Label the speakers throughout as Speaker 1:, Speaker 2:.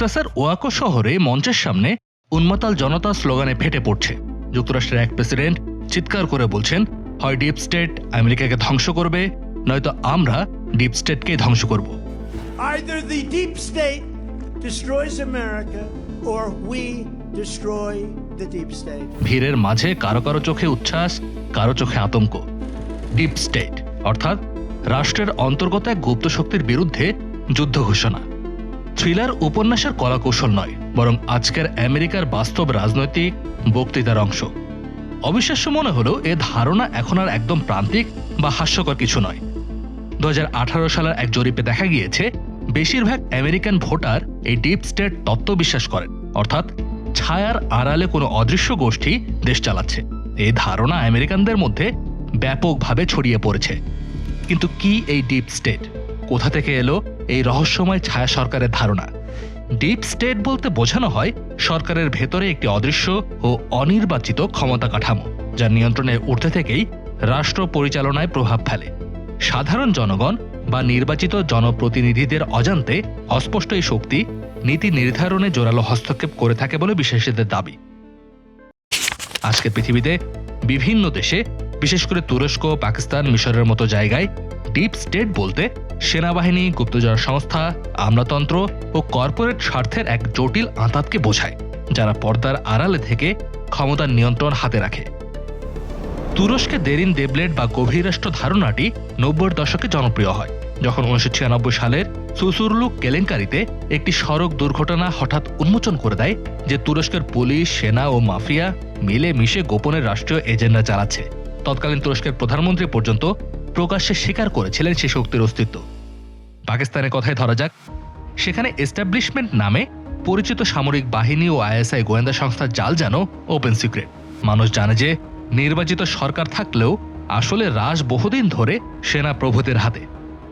Speaker 1: টেক্সাসের ওয়াকো শহরে মঞ্চের সামনে উন্মাতাল জনতা স্লোগানে ফেটে পড়ছে। যুক্তরাষ্ট্রের এক প্রেসিডেন্ট চিৎকার করে বলছেন হয় ডিপ স্টেট আমেরিকাকে ধ্বংস করবে নয়তো আমরা ডিপ স্টেটকে ধ্বংস করব. ভিড়ের মাঝে কারও কারও চোখে উচ্ছ্বাস কারও চোখে আতঙ্ক। ডিপ স্টেট অর্থাৎ রাষ্ট্রের অন্তর্গত এক গুপ্ত শক্তির বিরুদ্ধে যুদ্ধ ঘোষণা। থ্রিলার উপন্যাসের কলাকৌশল নয়, বরং আজকের আমেরিকার বাস্তব রাজনৈতিক বক্তৃতার অংশ। অবিশ্বাস্য মনে হলেও এ ধারণা এখন আর একদম প্রান্তিক বা হাস্যকর কিছু নয়। দু সালের এক জরিপে দেখা গিয়েছে, বেশিরভাগ আমেরিকান ভোটার এই ডিপ স্টেট তত্ত্ব বিশ্বাস করেন, অর্থাৎ ছায়ার আড়ালে কোনো অদৃশ্য গোষ্ঠী দেশ চালাচ্ছে। এই ধারণা আমেরিকানদের মধ্যে ব্যাপকভাবে ছড়িয়ে পড়েছে। কিন্তু কি এই ডিপ স্টেট? কোথা থেকে এলো এই রহস্যময় ছায়া সরকারের ধারণা। ডিপ স্টেট বলতে বোঝানো হয় সরকারের ভেতরে একটি অদৃশ্য ও অনির্বাচিত ক্ষমতা কাঠামো যার নিয়ন্ত্রণের ঊর্ধ্বে থেকেই রাষ্ট্র পরিচালনায় প্রভাব ফেলে। সাধারণ জনগণ বা নির্বাচিত জনপ্রতিনিধিদের অজান্তে অস্পষ্ট এই শক্তি নীতি নির্ধারণে জোরালো হস্তক্ষেপ করে থাকে বলে বিশেষজ্ঞদের দাবি। আজকের পৃথিবীতে বিভিন্ন দেশে, বিশেষ করে তুরস্ক, পাকিস্তান, মিশরের মতো জায়গায় ডিপ স্টেট বলতে সেনাবাহিনী, গুপ্তচর সংস্থা, আমলাতন্ত্র ও কর্পোরেট স্বার্থের এক জটিল আঁতাতকে বোঝায়, যারা পর্দার আড়ালে থেকে ক্ষমতার নিয়ন্ত্রণ হাতে রাখে। তুরস্কে দেরিন দেবলেট বা গভীর রাষ্ট্র ধারণাটি নব্বইয়ের দশকে জনপ্রিয় হয়, যখন উনিশশো ছিয়ানব্বই সালের সুসুরলু কেলেঙ্কারিতে একটি সড়ক দুর্ঘটনা হঠাৎ উন্মোচন করে দেয়, যে তুরস্কের পুলিশ, সেনা ও মাফিয়া মিলে মিশে গোপনে রাষ্ট্রীয় এজেন্ডা চালাচ্ছে। তৎকালীন তুরস্কের প্রধানমন্ত্রী পর্যন্ত প্রকাশ্যে স্বীকার করেছিলেন সে শক্তির অস্তিত্ব। পাকিস্তানের কথায় ধরা যাক। সেখানে এস্টাবলিশমেন্ট নামে পরিচিত সামরিক বাহিনী ও আইএসআই গোয়েন্দা সংস্থার জাল যেন ওপেন সিক্রেট। মানুষ জানে যে নির্বাচিত সরকার থাকলেও আসলে রাজ বহুদিন ধরে সেনা প্রভুদের হাতে।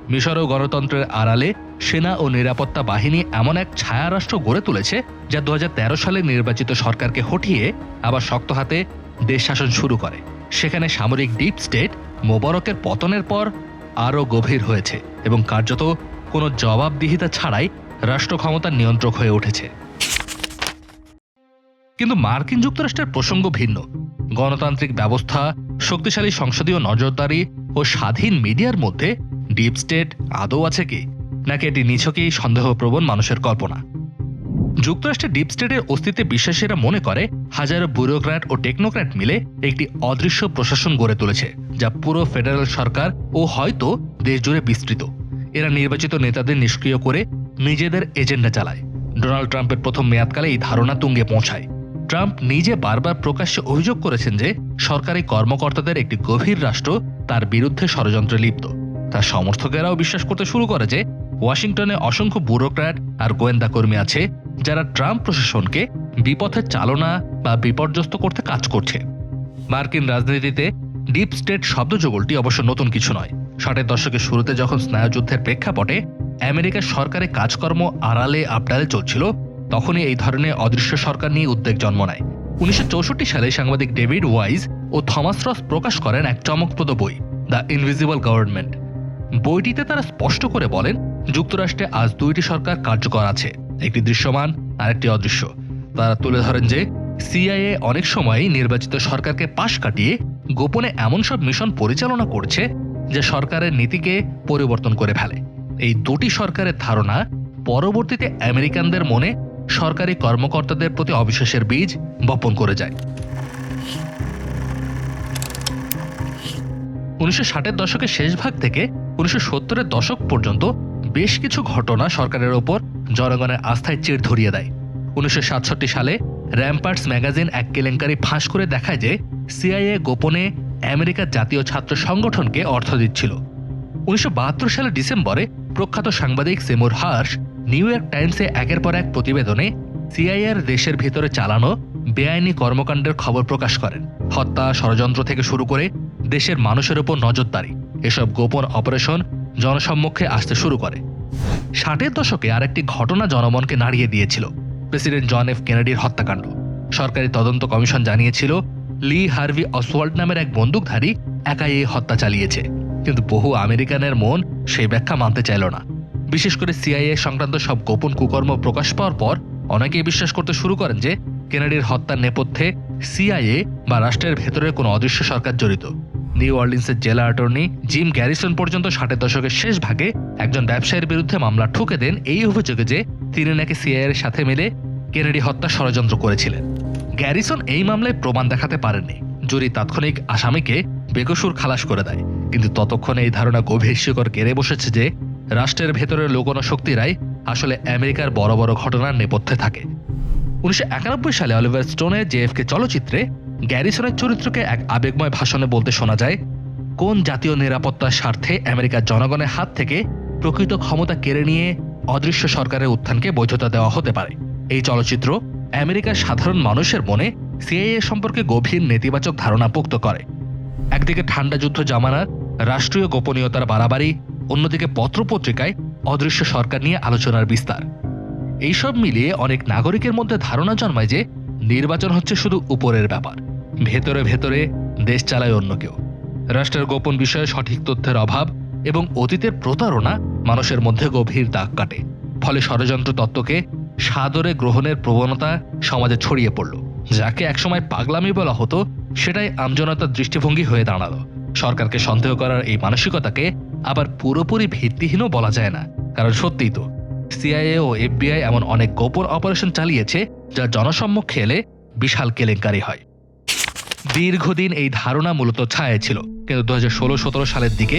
Speaker 1: মিশর ও গণতন্ত্রের আড়ালে সেনা ও নিরাপত্তা বাহিনী এমন এক ছায়া রাষ্ট্র গড়ে তুলেছে যা দু হাজার তেরো সালে নির্বাচিত সরকারকে হটিয়ে আবার শক্ত হাতে দেশ শাসন শুরু করে। সেখানে সামরিক ডিপ স্টেট মোবারকের পতনের পর আরও গভীর হয়েছে এবং কার্যত কোনো জবাবদিহিতা ছাড়াই রাষ্ট্র ক্ষমতার নিয়ন্ত্রক হয়ে উঠেছে। কিন্তু মার্কিন যুক্তরাষ্ট্রের প্রসঙ্গ ভিন্ন। গণতান্ত্রিক ব্যবস্থা, শক্তিশালী সংসদীয় নজরদারি ও স্বাধীন মিডিয়ার মধ্যে ডিপ স্টেট আদৌ আছে কি? নাকি এটি নিছকেই সন্দেহপ্রবণ মানুষের কল্পনা? যুক্তরাষ্ট্রের ডিপ স্টেটের অস্তিত্বে বিশ্বাসীরা মনে করে হাজারো ব্যুরোক্র্যাট ও টেকনোক্র্যাট মিলে একটি অদৃশ্য প্রশাসন গড়ে তুলেছে, যা পুরো ফেডারেল সরকার ও হয়তো দেশ জুড়ে বিস্তৃত। এরা নির্বাচিত নেতাদের নিষ্ক্রিয় করে নিজেদের এজেন্ডা চালায়। ডোনাল্ড ট্রাম্পের প্রথম মেয়াদকালে এই ধারণা তুঙ্গে পৌঁছায়। ট্রাম্প নিজে বারবার প্রকাশ্যে অভিযোগ করেছেন যে সরকারি কর্মকর্তাদের একটি গভীর রাষ্ট্র তার বিরুদ্ধে ষড়যন্ত্রে লিপ্ত। তার সমর্থকেরাও বিশ্বাস করতে শুরু করে যে ওয়াশিংটনে অসংখ্য ব্যুরোক্র্যাট আর গোয়েন্দা কর্মী আছে যারা ট্রাম্প প্রশাসনকে বিপথে চালনা বা বিপর্যস্ত করতে কাজ করছে। মার্কিন রাজনীতিতে ডিপ স্টেট শব্দযুগলটি অবশ্য নতুন কিছু নয়। ষাটের দশকের শুরুতে যখন স্নায়ুযুদ্ধের প্রেক্ষাপটে আমেরিকার সরকারি কাজকর্ম আড়ালে আপডালে চলছিল, তখনই এই ধরনের অদৃশ্য সরকার নিয়ে উদ্বেগ জন্ম নেয়। উনিশশো চৌষট্টি সালে সাংবাদিক ডেভিড ওয়াইজ ও থমাস রস প্রকাশ করেন এক চমকপ্রদ বই, দ্য ইনভিজিবল গভর্নমেন্ট। বইটিতে তারা স্পষ্ট করে বলেন, যুক্তরাষ্ট্রে আজ দুইটি সরকার কার্যকর আছে। একটি দৃশ্যমান আর একটি অদৃশ্য। তারা তুলে ধরেন যে সিআইএ অনেক সময়ই নির্বাচিত সরকারকে পাশ কাটিয়ে গোপনে এমন সব মিশন পরিচালনা করছে যা সরকারের নীতিকে পরিবর্তন করে ফেলে। এই দুটি সরকারের ধারণা পরবর্তীতে আমেরিকানদের মনে সরকারি কর্মকর্তাদের প্রতি অবিশ্বাসের বীজ বপন করে যায়। উনিশশো ষাটের দশকের শেষ ভাগ থেকে উনিশশো সত্তরের দশক পর্যন্ত বেশ কিছু ঘটনা সরকারের ওপর জনগণের আস্থায় চিড় ধরিয়ে দেয়। উনিশশো সাতষট্টি সালে র্যাম্পার্টস ম্যাগাজিন এক কেলেঙ্কারি ফাঁস করে দেখায় যে সিআইএ গোপনে আমেরিকার জাতীয় ছাত্র সংগঠনকে অর্থ দিচ্ছিল। উনিশশো বাহাত্তর সালের ডিসেম্বরে প্রখ্যাত সাংবাদিক সেমুর হার্স নিউ ইয়র্ক টাইমসে একের পর এক প্রতিবেদনে সিআইএর দেশের ভিতরে চালানো বেআইনি কর্মকাণ্ডের খবর প্রকাশ করেন। হত্যা, ষড়যন্ত্র থেকে শুরু করে দেশের মানুষের উপর নজরদারি, এসব গোপন অপারেশন জনসম্মুখে আসতে শুরু করে। ষাটের দশকে আরেকটি ঘটনা জনমনকে নাড়িয়ে দিয়েছিল। প্রেসিডেন্ট জন এফ কেনেডির হত্যাকাণ্ড। সরকারি তদন্ত কমিশন জানিয়েছিল, লি হার্ভি অসওয়াল্ড নামের এক বন্দুকধারী একাই এই হত্যা চালিয়েছে। কিন্তু বহু আমেরিকানের মন সেই ব্যাখ্যা মানতে চাইল না। বিশেষ করে সিআইএ সংক্রান্ত সব গোপন কুকর্ম প্রকাশ পাওয়ার পর অনেকেই বিশ্বাস করতে শুরু করেন যে কেনেডির হত্যার নেপথ্যে সিআইএ বা রাষ্ট্রের ভেতরের কোনো অদৃশ্য সরকার জড়িত। নিউ অর্লিন্সের জেলা অ্যাটর্নি জিম গ্যারিসন পর্যন্ত ষাটের দশকের শেষ ভাগে একজন ব্যবসায়ীর বিরুদ্ধে মামলা ঠুকে দেন এই অভিযোগে যে তিনি নাকি সিআইএর সাথে মিলে কেনেডি হত্যা ষড়যন্ত্র করেছিলেন। গ্যারিসন এই মামলায় প্রমাণ দেখাতে পারেননি। জুরি তাৎক্ষণিক আসামিকে বেকসুর খালাস করে দেয়। কিন্তু ততক্ষণে এই ধারণা গভীর শিকর কেড়ে বসেছে যে রাষ্ট্রের ভেতরের লোকন শক্তিরাই আসলে আমেরিকার বড় বড় ঘটনার নেপথ্যে থাকে। উনিশশো একানব্বই সালে অলিভার স্টোনের জেএফকে চলচ্চিত্রে গ্যারিসনের চরিত্রকে এক আবেগময় ভাষণে বলতে শোনা যায়, কোন জাতীয় নিরাপত্তার স্বার্থে আমেরিকার জনগণের হাত থেকে প্রকৃত ক্ষমতা কেড়ে নিয়ে অদৃশ্য সরকারের উত্থানকে বৈধতা দেওয়া হতে পারে। এই চলচ্চিত্র আমেরিকার সাধারণ মানুষের মনে সিআইএ সম্পর্কে গভীর নেতিবাচক ধারণা পোক্ত করে। একদিকে ঠান্ডা যুদ্ধ জামানার রাষ্ট্রীয় গোপনীয়তার বাড়াবাড়ি, অন্যদিকে পত্রপত্রিকায় অদৃশ্য সরকার নিয়ে আলোচনার বিস্তার। এইসব মিলিয়ে অনেক নাগরিকের মধ্যে ধারণা জন্মায় যে নির্বাচন হচ্ছে শুধু উপরের ব্যাপার। ভেতরে ভেতরে দেশ চালায় অন্য কেউ। রাষ্ট্রের গোপন বিষয়ে সঠিক তথ্যের অভাব এবং অতীতের প্রতারণা মানুষের মধ্যে গভীর দাগ কাটে। ফলে ষড়যন্ত্র তত্ত্বকে সাদরে গ্রহণের প্রবণতা সমাজে ছড়িয়ে পড়ল। যাকে একসময় পাগলামি বলা হতো, সেটাই আমজনতার দৃষ্টিভঙ্গি হয়ে দাঁড়াল। সরকারকে সন্দেহ করার এই মানসিকতাকে আবার পুরোপুরি ভিত্তিহীনও বলা যায় না। কারণ সত্যিই তো সিআইএ ও এফবিআই এমন অনেক গোপন অপারেশন চালিয়েছে যা জনসম্মুখে এলে বিশাল কেলেঙ্কারি হয়। দীর্ঘদিন এই ধারণা মূলত ছায়া ছিল, কিন্তু দু হাজার সালের দিকে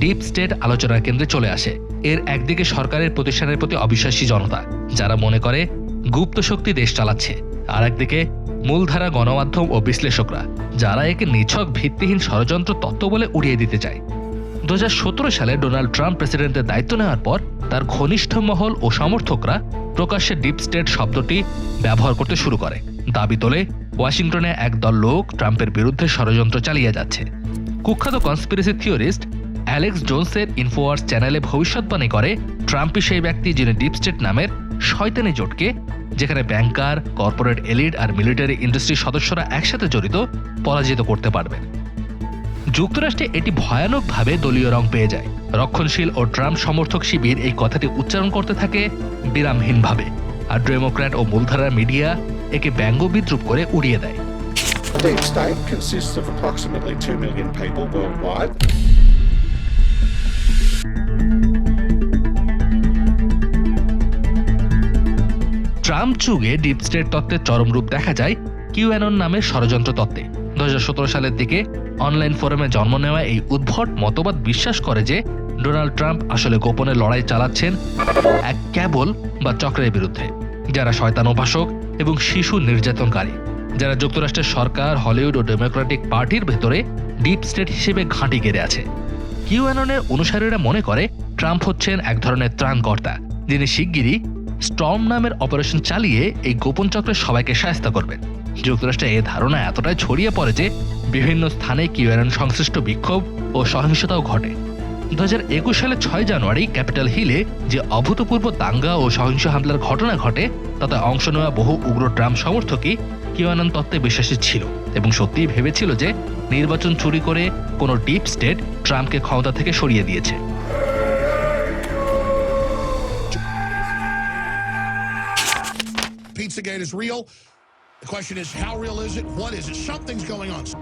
Speaker 1: ডিপ স্টেট আলোচনার কেন্দ্রে চলে আসে। এর একদিকে সরকারের প্রতিষ্ঠানের প্রতি অবিশ্বাসী জনতা, যারা মনে করে গুপ্ত শক্তি দেশ চালাচ্ছে, আর একদিকে মূলধারা গণমাধ্যম ও বিশ্লেষকরা, যারা একে নিছক ভিত্তিহীন ষড়যন্ত্র তত্ত্ব বলে উড়িয়ে দিতে চায়। দু হাজার সতেরো সালে ডোনাল্ড ট্রাম্প প্রেসিডেন্টের দায়িত্ব নেওয়ার পর তার ঘনিষ্ঠ মহল ও সমর্থকরা প্রকাশ্যে ডিপ স্টেট শব্দটি ব্যবহার করতে শুরু করে। দাবি তোলে, ওয়াশিংটনে একদল লোক ট্রাম্পের বিরুদ্ধে ষড়যন্ত্র চালিয়ে যাচ্ছে। কুখ্যাত কনস্পিরেসি থিওরিস্ট অ্যালেক্স জোনসের ইনফোয়ার্স চ্যানেলে ভবিষ্যৎবাণী করে, ট্রাম্পই সেই ব্যক্তি যিনি ডিপ স্টেট নামের শয়তানি জোটকে, যেখানে ব্যাংকার কর্পোরেট এলিড আর মিলিটারি ইন্ডাস্ট্রির সদস্যরা একসাথে জড়িত, পরাজিত করতে পারবেন। যুক্তরাষ্ট্রে এটি ভয়ানকভাবে দলীয় রং পেয়ে যায়। রক্ষণশীল ও ট্রাম্প সমর্থক শিবির এই কথাটি উচ্চারণ করতে থাকে বিরামহীনভাবে আর ডেমোক্র্যাট ও মূলধারার মিডিয়া একে ব্যঙ্গ বিদ্রুপ করে উড়িয়ে দেয়।
Speaker 2: The deep state consists of approximately 2 million people worldwide.
Speaker 1: Trump যুগে ডিপ স্টেট তত্ত্বের চরম রূপ দেখা যায় কিউএনন নামে ষড়যন্ত্র তত্ত্বে। দু সালের দিকে অনলাইন ফোরামে জন্ম নেওয়া এই উদ্ভট মতবাদ বিশ্বাস করে যে ডোনাল্ড ট্রাম্প আসলে গোপনে লড়াই চালাচ্ছেন এক ক্যাবল বা চক্রের বিরুদ্ধে, যারা শয়তান উপাসক এবং শিশু নির্যাতনকারী, যারা যুক্তরাষ্ট্রের সরকার, হলিউড ও ডেমোক্রেটিক পার্টির ভেতরে ডিপ স্টেট হিসেবে ঘাঁটি গেড়ে আছে। কিউএননের অনুসারীরা মনে করে, ট্রাম্প হচ্ছেন এক ধরনের ত্রাণকর্তা, যিনি শিগগিরই স্টর্ম নামের অপারেশন চালিয়ে এই গোপন চক্রের সবাইকে সাহায্য করবেন। যুক্তরাষ্ট্রে এই ধারণা এতটাই ছড়িয়ে পড়ে যে বিভিন্ন স্থানে কিউএনএন সংশ্লিষ্ট বিক্ষোভ ও সহিংসতাও ঘটে দু হাজার একুশ সালের ছয় জানুয়ারি ক্যাপিটাল হিলে যে অভূতপূর্ব দাঙ্গা ও সহিংস হামলার ঘটনা ঘটে, তাতে অংশ নেওয়া বহু উগ্র ট্রাম্প সমর্থকই কিউএনএন তত্ত্বে বিশ্বাসী ছিল এবং সত্যিই ভেবেছিল যে নির্বাচন চুরি করে কোনো ডিপ স্টেট ট্রাম্পকে ক্ষমতা থেকে সরিয়ে দিয়েছে
Speaker 3: Pizzagate is real.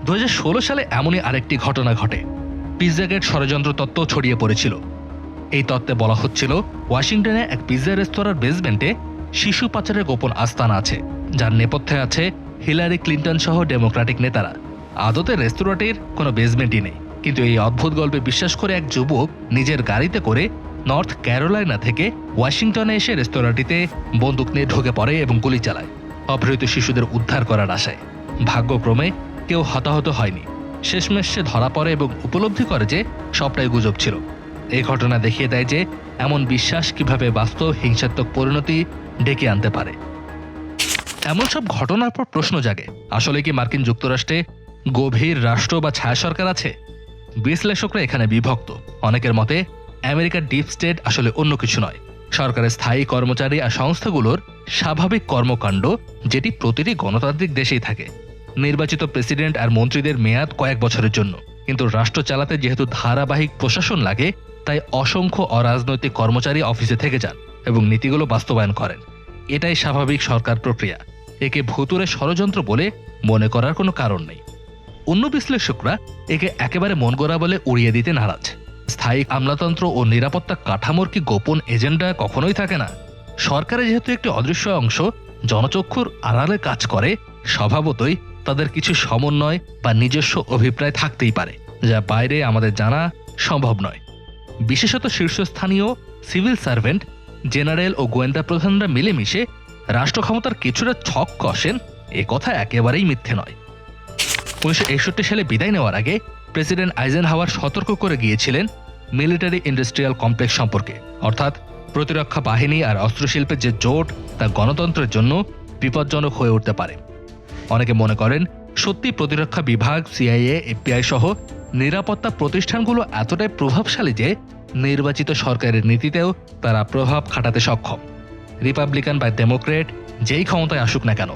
Speaker 1: দু সালে এমনই আরেকটি ঘটনা ঘটে। পিৎজাগেট ষড়যন্ত্র তত্ত্ব ছড়িয়ে পড়েছিল। এই তত্ত্বে বলা হচ্ছিল, ওয়াশিংটনে এক পিৎজা রেস্তোরাঁর বেসমেন্টে শিশু পাচারের গোপন আস্থান আছে, যার নেপথ্যে আছে হিলারি ক্লিন্টন সহ ডেমোক্রেটিক নেতারা। আদতে রেস্তোরাঁটির কোনো বেসমেন্টই নেই। কিন্তু এই অদ্ভুত গল্পে বিশ্বাস করে এক যুবক নিজের গাড়িতে করে নর্থ ক্যারোলাইনা থেকে ওয়াশিংটনে এসে রেস্তোরাঁটিতে বন্দুক নিয়ে ঢুকে পড়ে এবং গুলি চালায়। অপহৃত শিশুদের উদ্ধার করার আশায়। ভাগ্যক্রমে কেউ হতাহত হয়নি। শেষমেশ সে ধরা পড়ে এবং উপলব্ধি করে যে সবটাই গুজব ছিল। এই ঘটনা দেখিয়ে দেয় যে এমন বিশ্বাস কীভাবে বাস্তব হিংসাত্মক পরিণতি ডেকে আনতে পারে। এমন সব ঘটনার পর প্রশ্ন জাগে, আসলে কি মার্কিন যুক্তরাষ্ট্রে গভীর রাষ্ট্র বা ছায়া সরকার আছে? বিশ্লেষকরা এখানে বিভক্ত। অনেকের মতে, আমেরিকার ডিপ স্টেট আসলে অন্য কিছু নয়। সরকারের স্থায়ী কর্মচারী আর সংস্থাগুলোর স্বাভাবিক কর্মকাণ্ড যেটি প্রতিটি গণতান্ত্রিক দেশেই থাকে। নির্বাচিত প্রেসিডেন্ট আর মন্ত্রীদের মেয়াদ কয়েক বছরের জন্য। কিন্তু রাষ্ট্র চালাতে যেহেতু ধারাবাহিক প্রশাসন লাগে, তাই অসংখ্য অরাজনৈতিক কর্মচারী অফিসে থেকে যান এবং নীতিগুলো বাস্তবায়ন করেন। এটাই স্বাভাবিক সরকার প্রক্রিয়া। একে ভুতুরে ষড়যন্ত্র বলে মনে করার কোনো কারণ নেই। অন্য বিশ্লেষকরা একে একেবারে মন বলে উড়িয়ে দিতে নারাজ। স্থায়ী আমলাতন্ত্র ও নিরাপত্তা কাঠামোর কি গোপন এজেন্ডা কখনোই থাকে না? সরকারে যেহেতু একটি অদৃশ্য অংশ, জনচক্ষুর আড়ালে কাজ করে, স্বভাবতই তাদের কিছু সমন্বয় বা নিজস্ব অভিপ্রায় থাকতেই পারে, যা বাইরে আমাদের জানা সম্ভব নয়। বিশেষত শীর্ষস্থানীয় সিভিল সার্ভেন্ট, জেনারেল ও গোয়েন্দা প্রধানরা মিলেমিশে রাষ্ট্র ক্ষমতার কিছুটা ছক কষেন, এ কথা একেবারেই মিথ্যে নয়। উনিশশো সালে বিদায় নেওয়ার আগে প্রেসিডেন্ট আইজেন হাওয়ার সতর্ক করে গিয়েছিলেন মিলিটারি ইন্ডাস্ট্রিয়াল কমপ্লেক্স সম্পর্কে। অর্থাৎ প্রতিরক্ষা বাহিনী আর অস্ত্রশিল্পের যে জোট, তা গণতন্ত্রের জন্য বিপজ্জনক হয়ে উঠতে পারে। অনেকে মনে করেন, সত্যি প্রতিরক্ষা বিভাগ, সিআইএ, এফবিআই সহ নিরাপত্তা প্রতিষ্ঠানগুলো এতটাই প্রভাবশালী যে নির্বাচিত সরকারের নীতিতেও তারা প্রভাব খাটাতে সক্ষম। রিপাবলিকান বা ডেমোক্রেট যেই ক্ষমতায় আসুক না কেন,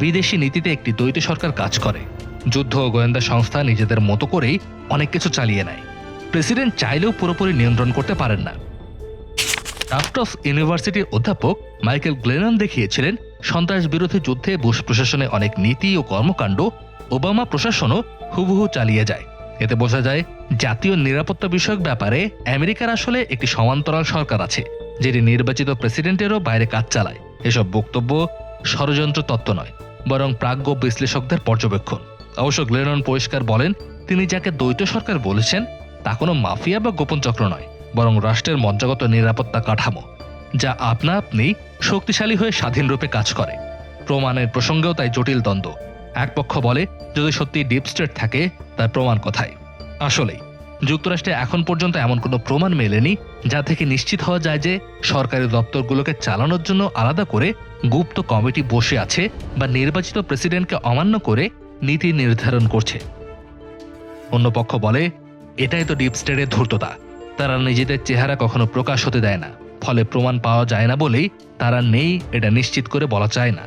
Speaker 1: বিদেশি নীতিতে একটি দ্বৈত সরকার কাজ করে। যুদ্ধ ও গোয়েন্দা সংস্থা নিজেদের মতো করেই অনেক কিছু চালিয়ে নেয়। প্রেসিডেন্ট চাইলেও পুরোপুরি নিয়ন্ত্রণ করতে পারেন না। টাফটস ইউনিভার্সিটির অধ্যাপক মাইকেল গ্লেনন দেখিয়েছিলেন, সন্ত্রাস বিরোধী যুদ্ধে বুশ প্রশাসনে অনেক নীতি ও কর্মকাণ্ড ওবামা প্রশাসনও হুবহু চালিয়ে যায়। এতে বোঝা যায়, জাতীয় নিরাপত্তা বিষয়ক ব্যাপারে আমেরিকার আসলে একটি সমান্তরাল সরকার আছে, যেটি নির্বাচিত প্রেসিডেন্টেরও বাইরে কাজ চালায়। এসব বক্তব্য ষড়যন্ত্র তত্ত্ব নয়, বরং প্রাজ্ঞ বিশ্লেষকদের পর্যবেক্ষণ। অবশ্য গ্লেনন পরিষ্কার বলেন, তিনি যাকে দ্বৈত সরকার বলেছেন, তা কোনো মাফিয়া বা গোপন চক্র নয়, বরং রাষ্ট্রের মজ্জাগত নিরাপত্তা কাঠামো, যা আপনা আপনি শক্তিশালী হয়ে স্বাধীন রূপে কাজ করে। প্রমাণের প্রসঙ্গেও তাই জটিল দ্বন্দ্ব। এক পক্ষ বলে, যদি সত্যি ডিপ স্টেট থাকে, তার প্রমাণ কোথায়? আসলেই, যুক্তরাষ্ট্রে এখন পর্যন্ত এমন কোনো প্রমাণ মেলেনি, যা থেকে নিশ্চিত হওয়া যায় যে সরকারি দপ্তরগুলোকে চালানোর জন্য আলাদা করে গুপ্ত কমিটি বসে আছে বা নির্বাচিত প্রেসিডেন্টকে অমান্য করে নীতি নির্ধারণ করছে। অন্য পক্ষ বলে, এটাই তো ডিপ স্টেটের ধূর্ততা। তারা নিজেদের চেহারা কখনো প্রকাশ হতে দেয় না। ফলে প্রমাণ পাওয়া যায় না বলেই তারা নেই, এটা নিশ্চিত করে বলা যায় না।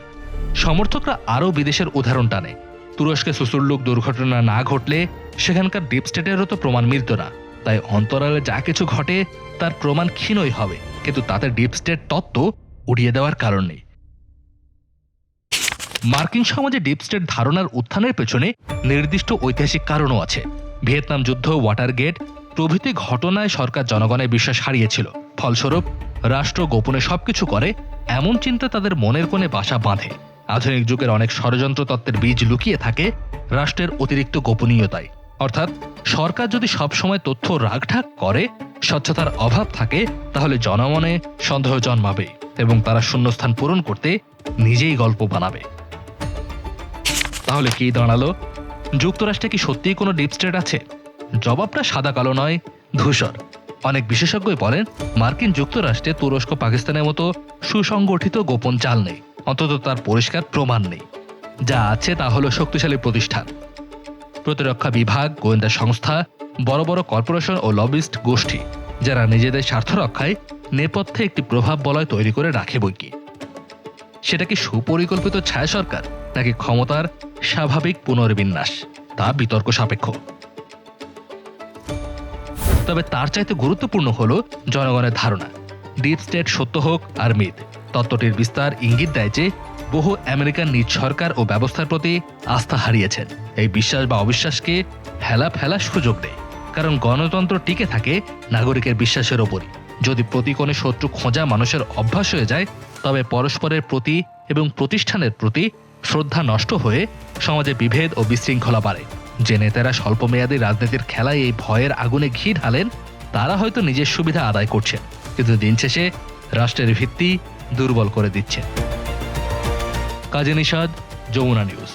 Speaker 1: সমর্থকরা আরও বিদেশের উদাহরণ টানে। তুরস্কে সুসুল্লুক দুর্ঘটনা না ঘটলে সেখানকার ডিপ স্টেটেরও তো প্রমাণ মিলত না। তাই অন্তরালে যা কিছু ঘটে, তার প্রমাণ ক্ষীণই হবে। কিন্তু তাতে ডিপ স্টেট তত্ত্ব উড়িয়ে দেওয়ার কারণ নেই। মার্কিন সমাজে ডিপ স্টেট ধারণার উত্থানের পেছনে নির্দিষ্ট ঐতিহাসিক কারণও আছে। ভিয়েতনাম যুদ্ধ ওয়াটার গেট প্রভৃতি ঘটনায় সরকার জনগণের বিশ্বাস হারিয়েছিল। ফলস্বরূপ, রাষ্ট্র গোপনে সবকিছু করে, এমন চিন্তা তাদের মনের কোণে বাসা বাঁধে। আধুনিক যুগের অনেক ষড়যন্ত্র তত্ত্বের বীজ লুকিয়ে থাকে রাষ্ট্রের অতিরিক্ত গোপনীয়তায়। অর্থাৎ, সরকার যদি সবসময় তথ্য রাগঢাক করে, স্বচ্ছতার অভাব থাকে, তাহলে জনমনে সন্দেহ জন্মাবে এবং তারা শূন্যস্থান পূরণ করতে নিজেই গল্প বানাবে। তাহলে কি দাঁড়াল? যুক্তরাষ্ট্রে কি সত্যিই কোনো ডিপ স্টেট আছে? জবাবটা সাদা কালো নয়, ধূসর। অনেক বিশেষজ্ঞই বলেন, মার্কিন যুক্তরাষ্ট্রে তুরস্ক পাকিস্তানের মতো সুসংগঠিত গোপন চাল নেই। অন্তত তার পরিষ্কার প্রমাণ নেই। যা আছে তা হলো শক্তিশালী প্রতিষ্ঠান। প্রতিরক্ষা বিভাগ, গোয়েন্দা সংস্থা, বড় বড় কর্পোরেশন ও লবিস্ট গোষ্ঠী, যারা নিজেদের স্বার্থ রক্ষায় নেপথ্যে একটি প্রভাব বলয় তৈরি করে রাখে বইকি। সেটা কি সুপরিকল্পিত ছায়া সরকার? নাকি ক্ষমতার স্বাভাবিক পুনর্বিন্যাস, তা বিতর্ক সাপেক্ষ। তবে তার চাইতে গুরুত্বপূর্ণ হলো জনগণের ধারণা। ডিপ স্টেট সত্য হোক আর মিথ, তত্ত্বটির বিস্তার ইঙ্গিত দেয় যে, বহু আমেরিকান নিজ সরকার ও ব্যবস্থার প্রতি আস্থা হারিয়েছেন। এই বিশ্বাস বা অবিশ্বাসকে হেলা ফেলা সুযোগ দেয়। কারণ গণতন্ত্র টিকে থাকে নাগরিকের বিশ্বাসের ওপরই। যদি প্রতিকোণে শত্রু খোঁজা মানুষের অভ্যাস হয়ে যায়, তবে পরস্পরের প্রতি এবং প্রতিষ্ঠানের প্রতি শ্রদ্ধা নষ্ট হয়ে সমাজে বিভেদ ও বিশৃঙ্খলা বাড়ে। যে নেতারা স্বল্পমেয়াদী রাজনীতির খেলায় এই ভয়ের আগুনে ঘি ঢালেন, তারা হয়তো নিজের সুবিধা আদায় করছেন, কিন্তু দিন শেষে রাষ্ট্রের ভিত্তি দুর্বল করে দিচ্ছে। কাজী নিষাদ যমুনা নিউজ।